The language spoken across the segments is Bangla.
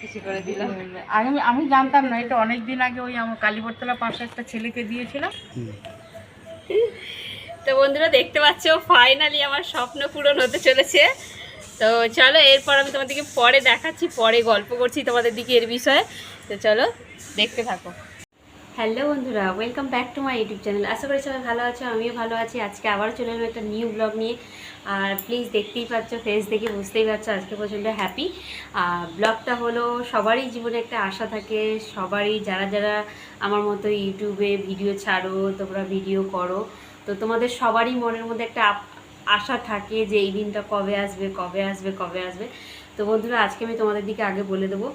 কিছু করে দিলাম। আমি আমি জানতাম না এটা অনেক দিন আগে ওই আমার কালীবরতলা পাশে একটা ছেলেকে দিয়েছিলাম। তো বন্ধুরা দেখতে পাচ্ছ ফাইনালি আমার স্বপ্ন পূরণ হতে চলেছে। তো চলো এরপর আমি তোমাদেরকে পরে দেখাচ্ছি পরে গল্প করছি তোমাদের দিকে এর বিষয়ে। তো চলো দেখতে থাকো। হ্যালো বন্ধুরা welcome back to my YouTube channel আশা করি সবাই ভালো আছো, আমিও ভালো আছি। আজকে আবার চলে এলাম একটা নিউ ব্লগ নিয়ে। আর প্লিজ দেখতেই পাচ্ছ ফেস দেখে বুঝতেই পারছ আজকে প্রচণ্ড হ্যাপি আর ব্লগটা হলো সবারই জীবনে একটা আশা থাকে, সবারই যারা যারা আমার মতো ইউটিউবে ভিডিও ছাড়ো, তোমরা ভিডিও করো, তো তোমাদের সবারই মনের মধ্যে একটা আশা থাকে যে এই দিনটা কবে আসবে কবে আসবে কবে আসবে। তো বন্ধুরা, আজকে আমি তোমাদের দিকে আগে বলে দেবো।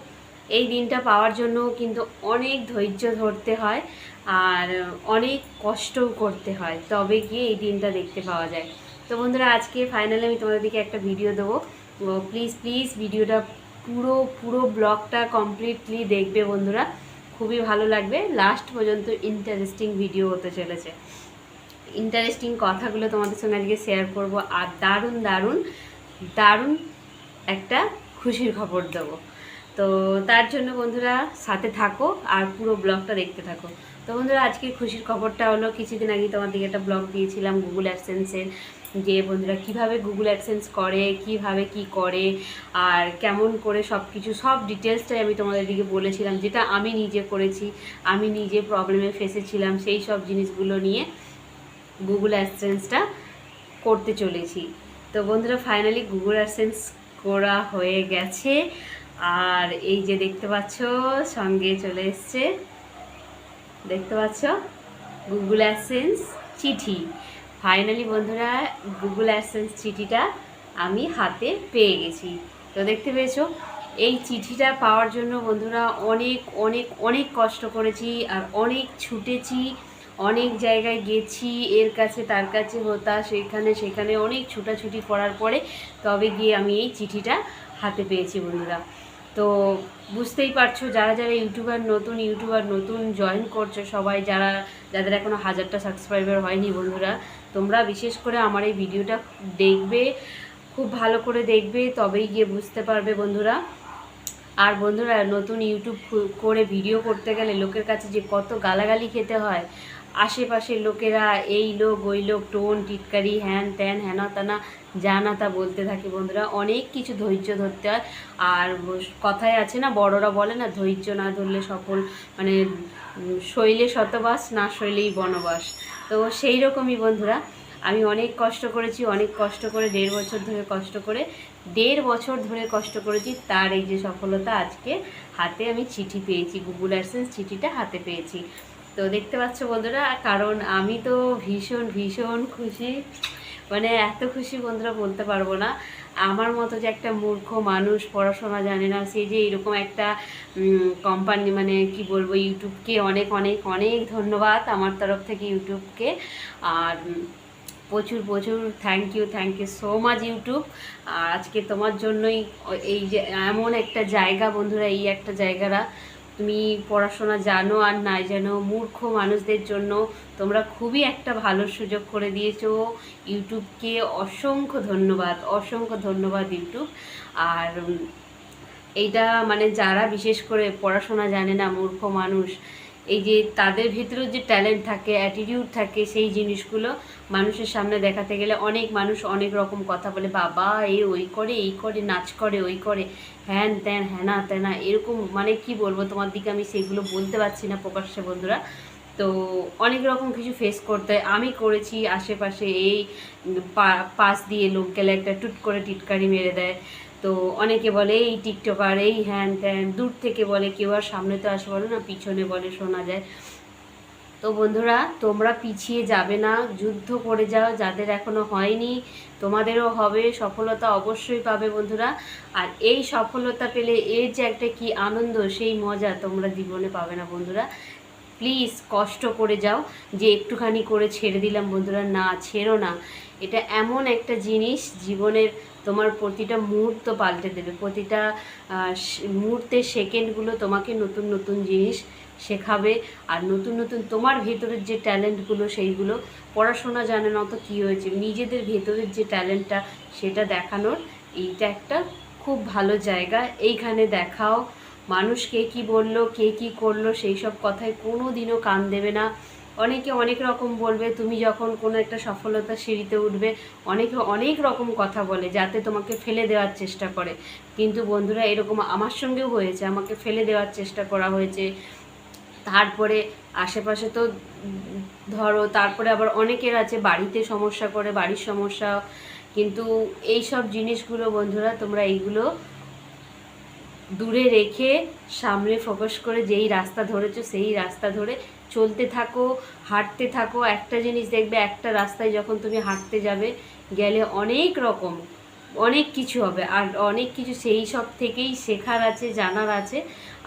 এই দিনটা পাওয়ার জন্য কিন্তু অনেক ধৈর্য ধরতে হয় আর অনেক কষ্টও করতে হয়। তবে গিয়ে এই দিনটা দেখতে পাওয়া যায়। তো বন্ধুরা, আজকে ফাইনালি আমি তোমাদের দিকে একটা ভিডিও দেবো। প্লিজ প্লিজ ভিডিওটা পুরো পুরো ব্লগটা কমপ্লিটলি দেখবে বন্ধুরা। খুবই ভালো লাগবে। লাস্ট পর্যন্ত ইন্টারেস্টিং ভিডিও হতে চলেছে। ইন্টারেস্টিং কথাগুলো তোমাদের সঙ্গে আজকে শেয়ার করব আর দারুণ দারুণ দারুণ একটা খুশির খবর দেবো। তো তার জন্য বন্ধুরা সাথে থাকো আর পুরো ব্লগটা দেখতে থাকো। তো বন্ধুরা, আজকের খুশির খবরটা হলো, কিছুদিন আগে তোমার দিকে একটা ব্লগ দিয়েছিলাম গুগল অ্যাডসেন্সের যে বন্ধুরা কীভাবে গুগল অ্যাডসেন্স করে, কীভাবে কি করে, আর কেমন করে সব কিছু সব ডিটেলসটাই আমি তোমাদের দিকে বলেছিলাম, যেটা আমি নিজে করেছি, আমি নিজে প্রবলেমে ফেসেছিলাম, সেই সব জিনিসগুলো নিয়ে গুগল অ্যাডসেন্সটা করতে চলেছি। তো বন্ধুরা ফাইনালি গুগল অ্যাডসেন্স করা হয়ে গেছে। আর এই যে দেখতে পাচ্ছ, সঙ্গে চলে এসছে। দেখতে পাচ্ছ? গুগল অ্যাসেন্স চিঠি। ফাইনালি বন্ধুরা গুগল অ্যাসেন্স চিঠিটা আমি হাতে পেয়ে গেছি। তো দেখতে পেয়েছ, এই চিঠিটা পাওয়ার জন্য বন্ধুরা অনেক অনেক অনেক কষ্ট করেছি আর অনেক ছুটেছি, অনেক জায়গায় গেছি, এর কাছে, তার কাছে হতা সেখানে সেখানে অনেক ছুটাছুটি করার পরে তবে গিয়ে আমি এই চিঠিটা হাতে পেয়েছি বন্ধুরা। তো বুঝতেই পারছ, যারা যারা ইউটিউবার নতুন ইউটিউবার নতুন জয়েন করছ, সবাই যারা, যাদের এখনও হাজারটা সাবস্ক্রাইবার হয়নি বন্ধুরা, তোমরা বিশেষ করে আমার এই ভিডিওটা দেখবে, খুব ভালো করে দেখবে, তবেই গিয়ে বুঝতে পারবে বন্ধুরা। আর বন্ধুরা, নতুন ইউটিউব করে ভিডিও করতে গেলে লোকের কাছে যে কত গালাগালি খেতে হয় আশেপাশের লোকেরা, এই লোক, ওই লোক, টোন, টিটকারি, হ্যান ত্যান হেনা তানা যা না তা বলতে থাকে বন্ধুরা। অনেক কিছু ধৈর্য ধরতে হয়। আর কথায় আছে না, বড়রা বলে না, ধৈর্য না ধরলে সফল মানে শৈলে শতবাস, না শৈলেই বনবাস। তো সেই রকমই বন্ধুরা, আমি অনেক কষ্ট করেছি, অনেক কষ্ট করে, দেড় বছর ধরে কষ্ট করে, দেড় বছর ধরে কষ্ট করেছি, তার এই যে সফলতা আজকে হাতে আমি চিঠি পেয়েছি গুগল অ্যাডসেন্স চিঠিটা হাতে পেয়েছি। তো দেখতে পাচ্ছ বন্ধুরা, কারণ আমি তো ভীষণ ভীষণ খুশি। মানে এত খুশি বন্ধুরা বলতে পারব না। আমার মতো যে একটা মূর্খ মানুষ পড়াশোনা জানে না, সে যে এরকম একটা কোম্পানি মানে কি বলব, ইউটিউবকে অনেক অনেক অনেক ধন্যবাদ আমার তরফ থেকে ইউটিউবকে। আর প্রচুর প্রচুর thank you thank you so much YouTube. আজকে তোমার জন্যই এই যে এমন একটা জায়গা বন্ধুরা, এই একটা জায়গাটা তুমি পড়াশোনা জানো আর নাই জানো, মূর্খ মানুষদের জন্য তোমরা খুবই একটা ভালো সুযোগ করে দিয়েছ। ইউটিউবকে অসংখ্য ধন্যবাদ অসংখ্য ধন্যবাদ ইউটিউব। আর এইটা মানে যারা বিশেষ করে পড়াশোনা জানে না, মূর্খ মানুষ এই যে তাদের ভিতরেও যে ট্যালেন্ট থাকে অ্যাটিটিউড থাকে, সেই জিনিসগুলো মানুষের সামনে দেখাতে গেলে অনেক মানুষ অনেক রকম কথা বলে, বাবা, এই ওই করে, এই করে, নাচ করে, ওই করে, হ্যান ত্যান হ্যানা ত্যানা এরকম মানে কি বলব, তোমার দিকে আমি সেগুলো বলতে পারছি না প্রকাশ্যে বন্ধুরা। তো অনেক রকম কিছু ফেস করতে হয়। আমি করেছি আশেপাশে এই পাশ দিয়ে লোক গেলে একটা টুট করে টিটকারি মেরে দেয়। তো অনেকে বলে, এই টিকটকার, এই হ্যান ত্যান। দূর থেকে বলে কেউ, আর সামনে তো আসে বলে না, পিছনে বলে, শোনা যায়। তো বন্ধুরা, তোমরা পিছিয়ে যাবে না, যুদ্ধ করে যাও, যাদের এখনও হয়নি, তোমাদেরও হবে, সফলতা অবশ্যই পাবে বন্ধুরা। আর এই সফলতা পেলে এর যে একটা কি আনন্দ, সেই মজা তোমরা জীবনে পাবে না বন্ধুরা। প্লিজ কষ্ট করে যাও, যে একটুখানি করে ছেড়ে দিলাম বন্ধুরা, না, ছেড়ো না। এটা এমন একটা জিনিস, জীবনের তোমার প্রতিটা মুহূর্ত পাল্টে দেবে। প্রতিটা মুহূর্তের সেকেন্ডগুলো তোমাকে নতুন নতুন জিনিস শেখাবে। আর নতুন নতুন তোমার ভেতরের যে ট্যালেন্টগুলো, সেইগুলো পড়াশোনা জানে না তো কী হয়েছে। নিজেদের ভেতরের যে ট্যালেন্টটা, সেটা দেখানোর এইটা একটা খুব ভালো জায়গা। এইখানে দেখাও মানুষ কে কী বলল, কে কী করল সেই সব কথায় কোনো দিনও কান দেবে না। অনেকে অনেক রকম বলবে, তুমি যখন কোনো একটা সফলতা সিঁড়িতে উঠবে, অনেকে অনেক রকম কথা বলে যাতে তোমাকে ফেলে দেওয়ার চেষ্টা করে। কিন্তু বন্ধুরা, এরকম আমার সঙ্গেও হয়েছে, আমাকে ফেলে দেওয়ার চেষ্টা করা হয়েছে। তারপরে আশেপাশে তো, ধরো, তারপরে আবার অনেকের আছে, বাড়িতে সমস্যা করে, বাড়ির সমস্যা। কিন্তু এই সব জিনিসগুলো বন্ধুরা, তোমরা এইগুলো দূরে রেখে সামনে ফোকাস করে যেই রাস্তা ধরেছো, সেই রাস্তা ধরে চলতে থাকো, হাঁটতে থাকো। একটা জিনিস দেখবে, একটা রাস্তায় যখন তুমি হাঁটতে যাবে, গেলে অনেক রকম, অনেক কিছু হবে। আর অনেক কিছু সেই সব থেকেই শেখার আছে, জানার আছে।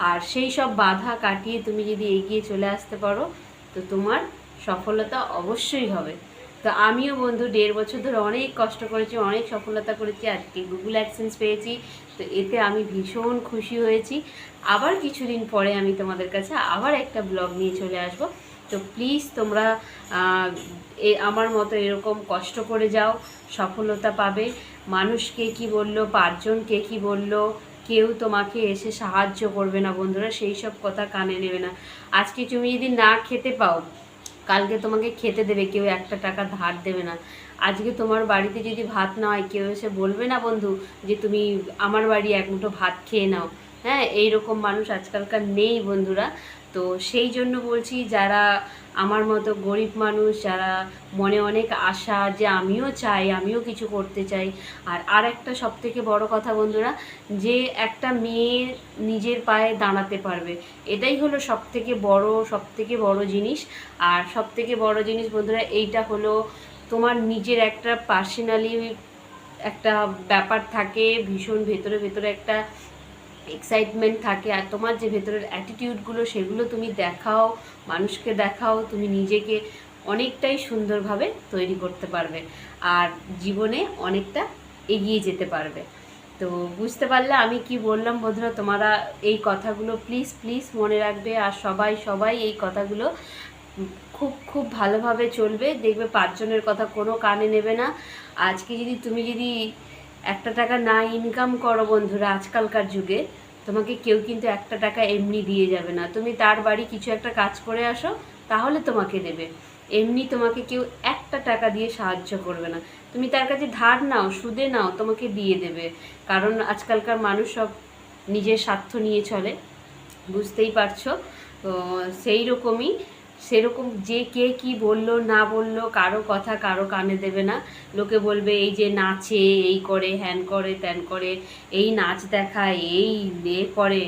আর সেই সব বাধা কাটিয়ে তুমি যদি এগিয়ে চলে আসতে পারো, তো তোমার সফলতা অবশ্যই হবে। তো আমিও বন্ধু দেড় বছর ধরে অনেক কষ্ট করেছি, অনেক সফলতা করেছি, আজকে গুগল অ্যাডসেন্স পেয়েছি। তো এতে আমি ভীষণ খুশি হয়েছি। আবার কিছুদিন পরে আমি তোমাদের কাছে আবার একটা ব্লগ নিয়ে চলে আসব। তো প্লিজ তোমরা আমার মতো এরকম কষ্ট করে যাও, সফলতা পাবে। মানুষকে কি বলল পাঁচজন কে কি বলল, কেউ তোমাকে এসে সাহায্য করবে না বন্ধুরা, সেই সব কথা কানে নেবে না। আজকে তুমি যদি না খেতে পাও কালকে তোমাকে খেতে দেবে, কেউ একটা টাকা ধার দেবে না। আজকে তোমার বাড়িতে যদি ভাত না হয়, কেউ এসে বলবে না বন্ধু যে তুমি আমার বাড়ি এক মুঠো ভাত খেয়ে নাও। হ্যাঁ এইরকম মানুষ আজকালকার নেই বন্ধুরা। তো সেই জন্য বলছি যারা আমার মতো গরিব মানুষ, যারা মনে অনেক আশা যে আমিও চাই, আমিও কিছু করতে চাই। আর আর একটা সব থেকে বড় কথা বন্ধুরা, যে একটা মেয়ে নিজের পায়ে দাঁড়াতে পারবে। এটাই হলো সব থেকে বড় সব থেকে বড় জিনিস। আর সব থেকে বড় জিনিস বন্ধুরা, এইটা হলো তোমার নিজের একটা পার্সোনালি একটা ব্যাপার থাকে, ভীষণ ভেতরে ভেতরে একটা এক্সাইটমেন্ট থাকে আর তোমার যে ভেতরের অ্যাটিটিউডগুলো সেগুলো তুমি দেখাও, মানুষকে দেখাও, তুমি নিজেকে অনেকটাই সুন্দরভাবে তৈরি করতে পারবে আর জীবনে অনেকটা এগিয়ে যেতে পারবে। তো বুঝতে পারলে আমি কি বললাম বন্ধুরা, তোমরা এই কথাগুলো প্লিজ প্লিজ মনে রাখবে আর সবাই সবাই এই কথাগুলো খুব খুব ভালোভাবে চলবে। দেখবে পাঁচজনের কথা কোনো কানে নেবে না। আজকে যদি তুমি যদি একটা টাকা না ইনকাম করো বন্ধুরা আজকালকার যুগে। তোমাকে কেউ কিন্তু একটা টাকা এমনি দিয়ে যাবে না। তুমি তার বাড়ি কিছু একটা কাজ করে আসো, তাহলে তোমাকে দেবে। এমনি তোমাকে কেউ একটা টাকা দিয়ে সাহায্য করবে না। তুমি তার কাছে ধার নাও, সুদে নাও, তোমাকে দিয়ে দেবে। কারণ আজকালকার মানুষ সব নিজের স্বার্থ নিয়ে চলে। বুঝতেই পারছ? তো সেই রকমই সেরকম যে কে কি বলল, না বলল, কারও কথা কারও কানে দেবে না। লোকে বলবে, এই যে নাচে, এই করে, হ্যান করে, ত্যান করে, এই নাচ দেখায় এই এ করে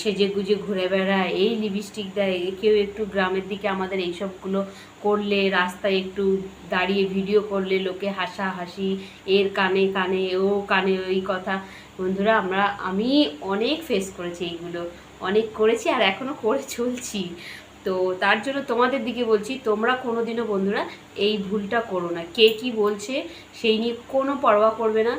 সেজে গুজে ঘুরে বেড়ায়, এই লিপস্টিক দেয় কেউ একটু গ্রামের দিকে আমাদের এইসবগুলো করলে, রাস্তায় একটু দাঁড়িয়ে ভিডিও করলে লোকে হাসাহাসি, এর কানে কানে, ও কানে ওই কথা। বন্ধুরা, আমরা, আমি অনেক ফেস করেছি এইগুলো, অনেক করেছি আর এখনও করে চলছি। তো তার জন্য তোমাদের দিকে বলছি, তোমরা কোনোদিনও বন্ধুরা এই ভুলটা করো না। কে কি বলছে সেই নিয়ে কোনো পরোয়া করবে না।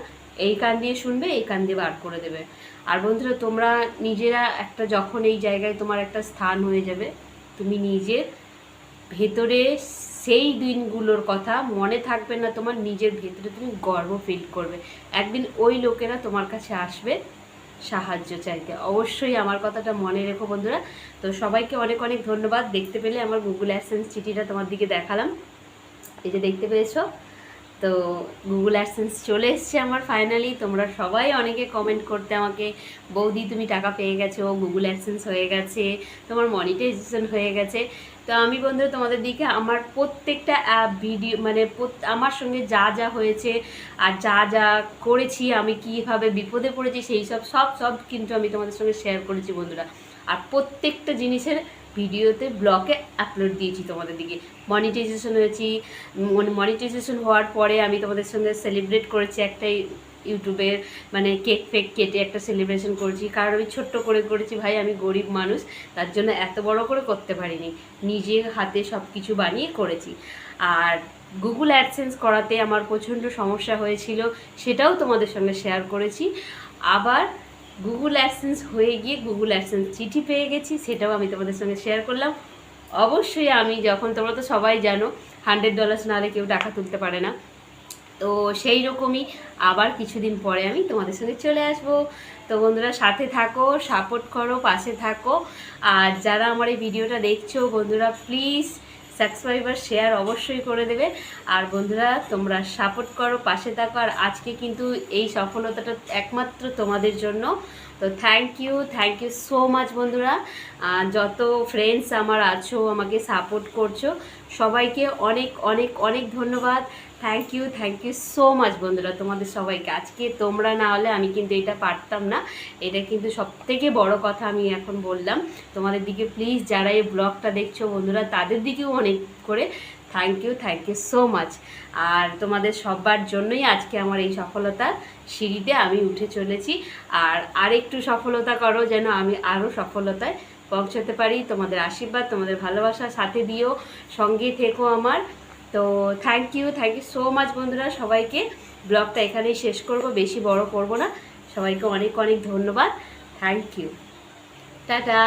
এই কান দিয়ে শুনবে, এই কান দিয়ে বার করে দেবে। আর বন্ধুরা, তোমরা নিজেরা একটা যখন এই জায়গায় তোমার একটা স্থান হয়ে যাবে, তুমি নিজের ভেতরে সেই দিনগুলোর কথা মনে থাকবে না তোমার, নিজের ভেতরে তুমি গর্ব ফিল করবে। একদিন ওই লোকেরা তোমার কাছে আসবে সাহায্য চাইতে অবশ্যই আমার কথাটা মনে রেখো বন্ধুরা। তো সবাইকে অনেক অনেক ধন্যবাদ। দেখতে পেলে আমার গুগল অ্যাসেন্স চিঠিটা তোমার দিকে দেখালাম। এই যে দেখতে পেয়েছ। তো গুগল অ্যাডসেন্স চলে এসছে আমার ফাইনালি তোমরা সবাই অনেকে কমেন্ট করতে আমাকে, বৌদি, তুমি টাকা পেয়ে গেছো গুগল অ্যাডসেন্স হয়ে গেছে, তোমার মনিটাইজেশন হয়ে গেছে। তো আমি বন্ধুরা, তোমাদের দিকে আমার প্রত্যেকটা অ্যাপ ভিডিও মানে আমার সঙ্গে যা যা হয়েছে আর যা যা করেছি, আমি কীভাবে বিপদে পড়েছি, সেই সব সব সব কিন্তু আমি তোমাদের সঙ্গে শেয়ার করেছি বন্ধুরা। আর প্রত্যেকটা জিনিসের ভিডিওতে ব্লগে আপলোড দিয়েছি তোমাদের দিকে। মনিটাইজেশন হয়েছি মনিটাইজেশন হওয়ার পরে আমি তোমাদের সঙ্গে সেলিব্রেট করেছি একটা ইউটিউবের মানে কেক ফেক কেটে একটা সেলিব্রেশন করেছি। কারণ আমি ছোট্ট করে করেছি, ভাই, আমি গরিব মানুষ, তার জন্য এত বড় করে করতে পারিনি। নিজে হাতে সব কিছু বানিয়ে করেছি। আর গুগল অ্যাডসেন্স করাতে আমার প্রচণ্ড সমস্যা হয়েছিল, সেটাও তোমাদের সঙ্গে শেয়ার করেছি। আবার গুগল অ্যাডসেন্স হয়ে গিয়ে গুগল অ্যাডসেন্স চিঠি পেয়ে গেছি, সেটাও আমি তোমাদের সঙ্গে শেয়ার করলাম। অবশ্যই আমি যখন, তোমরা তো সবাই জানো হান্ড্রেড ডলার্স নাহলে কেউ টাকা তুলতে পারে না। তো তো সেই রকমই আবার কিছুদিন পরে আমি তোমাদের সঙ্গে চলে আসব। তো বন্ধুরা, সাথে থাকো সাপোর্ট করো, পাশে থাকো। আর যারা আমার এই ভিডিওটা দেখছ, বন্ধুরা প্লিজ সাবস্ক্রাইব আর শেয়ার অবশ্যই করে দেবে। আর বন্ধুরা, তোমরা সাপোর্ট করো, পাশে থাকো। আর আজকে কিন্তু এই সফলতাটা একমাত্র তোমাদের জন্য। তো thank you thank you so much বন্ধুরা। যত ফ্রেন্ডস আমার আছো, আমাকে সাপোর্ট করছ সবাইকে অনেক অনেক অনেক ধন্যবাদ। Thank you thank you so much বন্ধুরা, তোমাদের সবাইকে। আজকে তোমরা না হলে আমি কিন্তু এটা পারতাম না। এটা কিন্তু সব থেকে বড় কথা আমি এখন বললাম। তোমাদের দিকে প্লিজ যারা এই ব্লগটা দেখছ বন্ধুরা, তাদের দিকেও অনেক করে thank you thank you so much আর তোমাদের সবার জন্যই আজকে আমার এই সফলতার সিঁড়িতে আমি উঠে চলেছি। আর আরেকটু সফলতা করো যেন আমি আরও সফলতায় পৌঁছাতে পারি। তোমাদের আশীর্বাদ, তোমাদের ভালোবাসা সাথে দিও, সঙ্গে থেকো আমার। তো thank you thank you so much বন্ধুরা, সবাইকে। ব্লগটা এখানেই শেষ করব, বেশি বড় করব না। সবাইকে অনেক অনেক ধন্যবাদ। Thank you tata.